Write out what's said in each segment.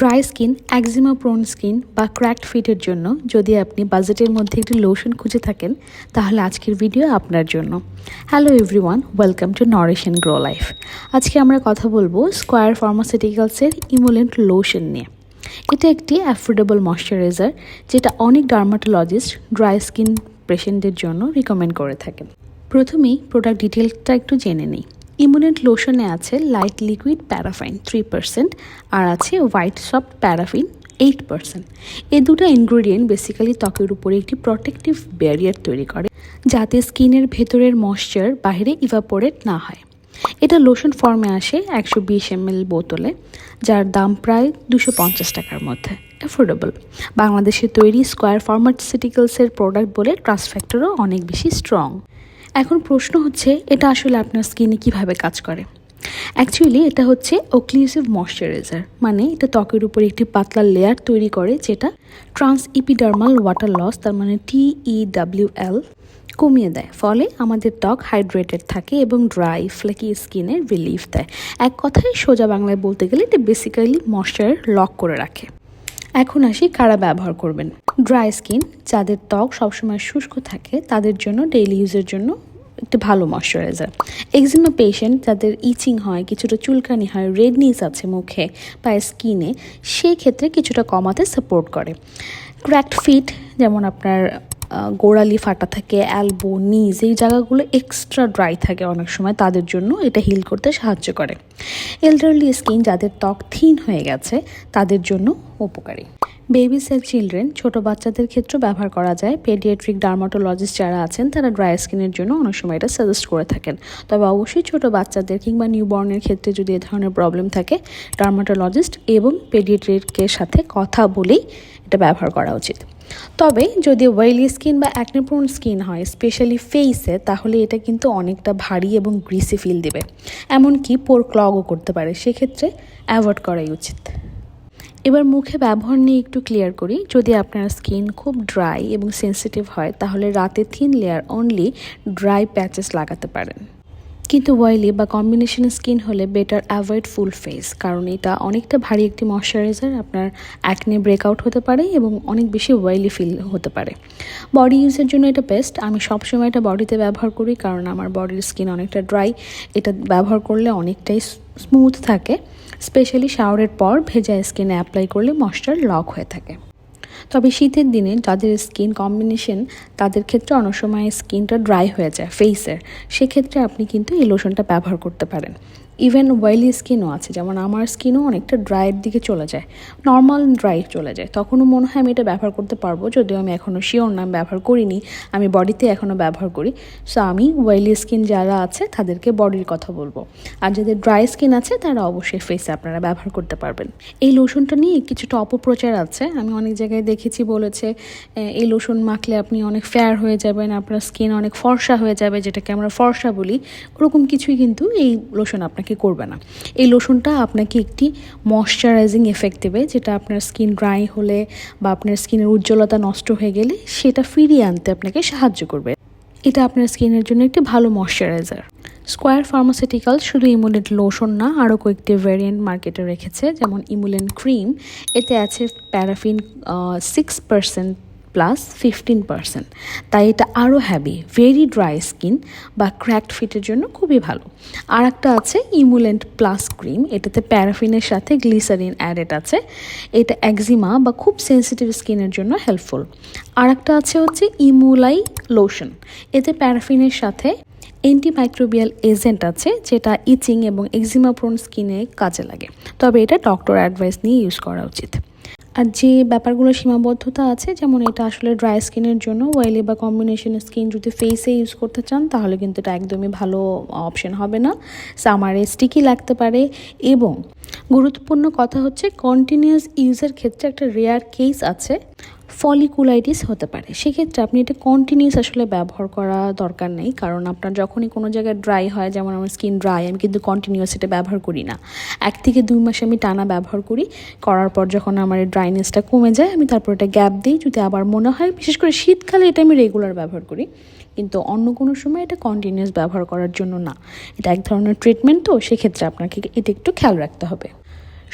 Dry skin eczema prone skin বা cracked ফিটের জন্য যদি আপনি বাজেটের মধ্যে একটি লোশন খুঁজে থাকেন, তাহলে আজকের ভিডিও আপনার জন্য। Hello everyone welcome to nourish and grow life আজকে আমরা কথা বলব স্কোয়ার ফার্মাসিউটিক্যালসের ইমোলেন্ট লোশন নিয়ে। এটা একটি অ্যাফোর্ডেবল ময়শ্চারাইজার যেটা অনেক ডার্মাটোলজিস্ট ড্রাই স্কিন পেশেন্টদের জন্য রিকমেন্ড করে থাকেন। প্রথমেই প্রোডাক্ট ডিটেলসটা একটু জেনে নিই। ইমুনেন্ট লোশনে আছে light liquid paraffin three percent আর আছে white soft paraffin eight percent এই দুটো ইনগ্রেডিয়েন্ট বেসিক্যালি ত্বকের উপরে একটি প্রোটেক্টিভ ব্যারিয়ার তৈরি করে, যাতে স্কিনের ভেতরের ময়শ্চার বাইরে ইভাপোরেট না হয়। এটা লোশন ফর্মে আসে একশো বিশ এমএল বোতলে, যার দাম প্রায় দুশো পঞ্চাশ টাকার মধ্যে। অ্যাফোর্ডেবল বাংলাদেশে তৈরি স্কোয়ার ফার্মাসিউটিক্যালসের প্রোডাক্ট বলে ট্রাস্ট ফ্যাক্টরও অনেক বেশি স্ট্রং এখন প্রশ্ন হচ্ছে, এটা আসলে আপনার স্কিনে কীভাবে কাজ করে? অ্যাকচুয়ালি এটা হচ্ছে ওক্লিউসিভ ময়শ্চারাইজার মানে এটা ত্বকের উপর একটি পাতলা লেয়ার তৈরি করে যেটা ট্রান্স ইপিডার্মাল ওয়াটার লস তার মানে টিইডাব্লিউএল কমিয়ে দেয়। ফলে আমাদের ত্বক হাইড্রেটেড থাকে এবং ড্রাই ফ্লেকি স্কিনের রিলিফ দেয়। এক কথায় সোজা বাংলায় বলতে গেলে, এটা বেসিক্যালি ময়শ্চার লক করে রাখে। এখন আসি কারা ব্যবহার করবেন। ড্রাই স্কিন যাদের ত্বক সবসময় শুষ্ক থাকে, তাদের জন্য ডেইলি ইউজের জন্য একটি ভালো ময়শ্চারাইজার এক্সিমা পেশেন্ট যাদের ইচিং হয়, কিছুটা চুলকানি হয় রেডনেস আছে মুখে বা স্কিনে সেক্ষেত্রে কিছুটা কমাতে সাপোর্ট করে। ক্র্যাকড ফিট যেমন আপনার গোড়ালি ফাটা থাকে অ্যালবো নিজ এই জায়গাগুলো এক্সট্রা ড্রাই থাকে অনেক সময়, তাদের জন্য এটা হিল করতে সাহায্য করে। এল্ডারলি স্কিন যাদের ত্বক থিন হয়ে গেছে, তাদের জন্য উপকারী। বেবি সেল চিলড্রেন ছোট বাচ্চাদের ক্ষেত্রে ব্যবহার করা যায়। পেডিয়াট্রিক ডার্মাটোলজিস্ট যারা আছেন, তারা ড্রাই স্কিনের জন্য অনেক সময় এটা সাজেস্ট করে থাকেন। তবে অবশ্যই ছোট বাচ্চাদের কিংবা নিউবর্নের ক্ষেত্রে যদি এ ধরনের প্রবলেম থাকে ডার্মাটোলজিস্ট এবং পেডিয়াট্রিকের সাথে কথা বলেই এটা ব্যবহার করা উচিত। তবে যদি ওয়েলি স্কিন বা অ্যাকনেপ্রোন স্কিন হয় স্পেশালি ফেসে তাহলে এটা কিন্তু অনেকটা ভারী এবং গ্রিসি ফিল দেবে। এমনকি পোর ক্লগও করতে পারে, সেক্ষেত্রে অ্যাভয়েড করাই উচিত। এবার মুখে ব্যবহার নিয়ে একটু ক্লিয়ার করি। যদি আপনার স্কিন খুব ড্রাই এবং সেন্সিটিভ হয়, তাহলে রাতে thin layer only dry patches লাগাতে পারেন। কিন্তু ওয়েলি বা কম্বিনেশন স্কিন হলে বেটার অ্যাভয়েড ফুল ফেস কারণ এটা অনেকটা ভারী একটি ময়শ্চারাইজার আপনার অ্যাকনে ব্রেকআউট হতে পারে এবং অনেক বেশি ওয়েলি ফিল হতে পারে। বডি ইউজের জন্য এটা বেস্ট আমি সবসময় এটা বডিতে ব্যবহার করি, কারণ আমার বডির স্কিন অনেকটা ড্রাই এটা ব্যবহার করলে অনেকটাই স্মুথ থাকে স্পেশালি শাওয়ারের পর ভেজা স্কিনে অ্যাপ্লাই করলে ময়শ্চার লক হয়ে থাকে। তবে শীতের দিনে যাদের স্কিন কম্বিনেশন, তাদের ক্ষেত্রে অনেক সময় স্কিনটা ড্রাই হয়ে যায় ফেসের সেক্ষেত্রে আপনি কিন্তু এই লোশনটা ব্যবহার করতে পারেন। ইভেন ওয়েলি স্কিনও আছে, যেমন আমার স্কিনও অনেকটা ড্রাইয়ের দিকে চলে যায়, নর্মাল ড্রাই চলে যায়। তখনও মনে হয় আমি এটা ব্যবহার করতে পারব, যদিও আমি এখনও শিওর নাম ব্যবহার করিনি, আমি বডিতে এখনও ব্যবহার করি। সো আমি ওয়েলি স্কিন যারা আছে, তাদেরকে বডির কথা বলব। আর যাদের ড্রাই স্কিন আছে, তারা অবশ্যই ফেসে আপনারা ব্যবহার করতে পারবেন। এই লোশনটা নিয়ে কিছুটা অপপ্রচার আছে, আমি অনেক জায়গায় দেখেছি বলেছে এই লোশন মাখলে আপনি অনেক ফেয়ার হয়ে যাবেন, আপনার স্কিন অনেক ফর্সা হয়ে যাবে, যেটাকে আমরা ফর্সা বলি। ওরকম কিছুই কিন্তু এই লোশন আপনাকে করবে না। এই লোশনটা আপনাকে একটি ময়শ্চারাইজিং এফেক্ট দেবে, যেটা আপনার স্কিন ড্রাই হলে বা আপনার স্কিনের উজ্জ্বলতা নষ্ট হয়ে গেলে সেটা ফিরিয়ে আনতে আপনাকে সাহায্য করবে। এটা আপনার স্কিনের জন্য একটি ভালো ময়শ্চারাইজার স্কোয়ার ফার্মাসিউটিক্যাল শুধু ইমুলেন্ট লোশন না, আরও কয়েকটি ভ্যারিয়েন্ট মার্কেটে রেখেছে, যেমন ইমুলেন্ট ক্রিম এতে আছে paraffin six percent plus fifteen percent তাই এটা আরও হ্যাভি ভেরি ড্রাই স্কিন বা ক্র্যাকড ফিটের জন্য খুবই ভালো। আর একটা আছে ইমুলেন্ট প্লাস ক্রিম এটাতে প্যারাফিনের সাথে গ্লিসারিন অ্যাডেড আছে। এটা একজিমা বা খুব সেন্সিটিভ স্কিনের জন্য হেল্পফুল আর একটা আছে হচ্ছে ইমুলাই লোশন এতে প্যারাফিনের সাথে অ্যান্টিমাইক্রোবিয়াল এজেন্ট আছে, যেটা ইচিং এবং এক্সিমা প্রোন স্কিনে কাজে লাগে। তবে এটা ডক্টর অ্যাডভাইস নিয়ে ইউজ করা উচিত। আর যে ব্যাপারগুলো সীমাবদ্ধতা আছে, যেমন এটা আসলে ড্রাই স্কিনের জন্য ওয়েলি বা কম্বিনেশন স্কিন যদি ফেসে ইউজ করতে চান, তাহলে কিন্তু এটা একদমই ভালো অপশন হবে না। সামারে স্টিকি লাগতে পারে এবং গুরুত্বপূর্ণ কথা হচ্ছে কন্টিনিউয়াস ইউজের ক্ষেত্রে একটা রেয়ার কেস আছে। ফলিকুলাইটিস হতে পারে। সেক্ষেত্রে আপনি এটা কন্টিনিউস আসলে ব্যবহার করা দরকার নেই, কারণ আপনার যখনই কোনো জায়গায় ড্রাই হয়, যেমন আমার স্কিন ড্রাই আমি কিন্তু কন্টিনিউয়াস এটা ব্যবহার করি না। এক থেকে দুই মাস আমি টানা ব্যবহার করি, করার পর যখন আমার ড্রাইনেসটা কমে যায়, আমি তারপর এটা গ্যাপ দিই। যদি আবার মনে হয়, বিশেষ করে শীতকালে এটা আমি রেগুলার ব্যবহার করি, কিন্তু অন্য কোনো সময় এটা কন্টিনিউস ব্যবহার করার জন্য না। এটা এক ধরনের ট্রিটমেন্ট তো, সেক্ষেত্রে আপনাকে এটা একটু খেয়াল রাখতে হবে।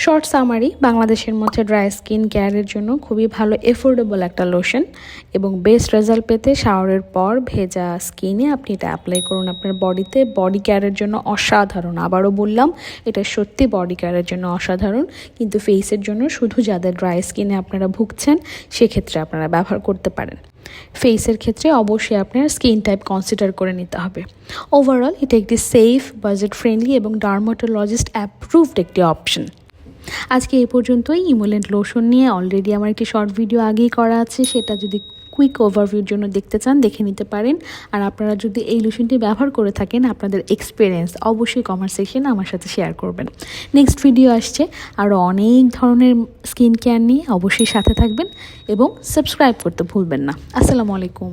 শর্ট সামারি বাংলাদেশের মধ্যে ড্রাই স্কিন কেয়ারের জন্য খুবই ভালো এফোর্ডেবল একটা লোশন এবং বেস্ট রেজাল্ট পেতে শাওয়ারের পর ভেজা স্কিনে আপনি এটা অ্যাপ্লাই করুন আপনার বডিতে বডি কেয়ারের জন্য অসাধারণ। আবারও বললাম, এটা সত্যি বডি কেয়ারের জন্য অসাধারণ। কিন্তু ফেসের জন্য শুধু যাদের ড্রাই স্কিনে আপনারা ভুগছেন, সেক্ষেত্রে আপনারা ব্যবহার করতে পারেন। ফেসের ক্ষেত্রে অবশ্যই আপনার স্কিন টাইপ কনসিডার করে নিতে হবে। ওভারঅল এটা একটি সেফ বাজেট ফ্রেন্ডলি এবং ডার্মাটোলজিস্ট অ্যাপ্রুভড একটি অপশন আজকে এই পর্যন্তই। ইমোলেন্ট লোশন নিয়ে অলরেডি আমার একটি শর্ট ভিডিও আগেই করা আছে, সেটা যদি কুইক ওভারভিউর জন্য দেখতে চান, দেখে নিতে পারেন। আর আপনারা যদি এই লোশনটি ব্যবহার করে থাকেন, আপনাদের এক্সপিরিয়েন্স অবশ্যই কমার সেকশনে আমার সাথে শেয়ার করবেন। নেক্সট ভিডিও আসছে আরও অনেক ধরনের স্কিন কেয়ার নিয়ে অবশ্যই সাথে থাকবেন এবং সাবস্ক্রাইব করতে ভুলবেন না। আসসালামু আলাইকুম।